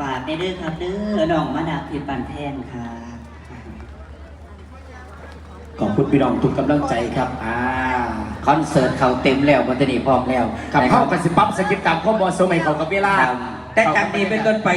ฝากไปด้วยครับเด้อน้องมาดาเพิรปานแพนครับขอบคุณพี่น้องทุกกำลังใจครับอ่าคอนเสิร์ตเขาเต็มแล้วมันจะนีพร้อมแล้วกับเข้ารักันสิปั๊บสกิปตามข้อมอสมัยเขากับเวลาแต่จากนี้เป็นต้นไป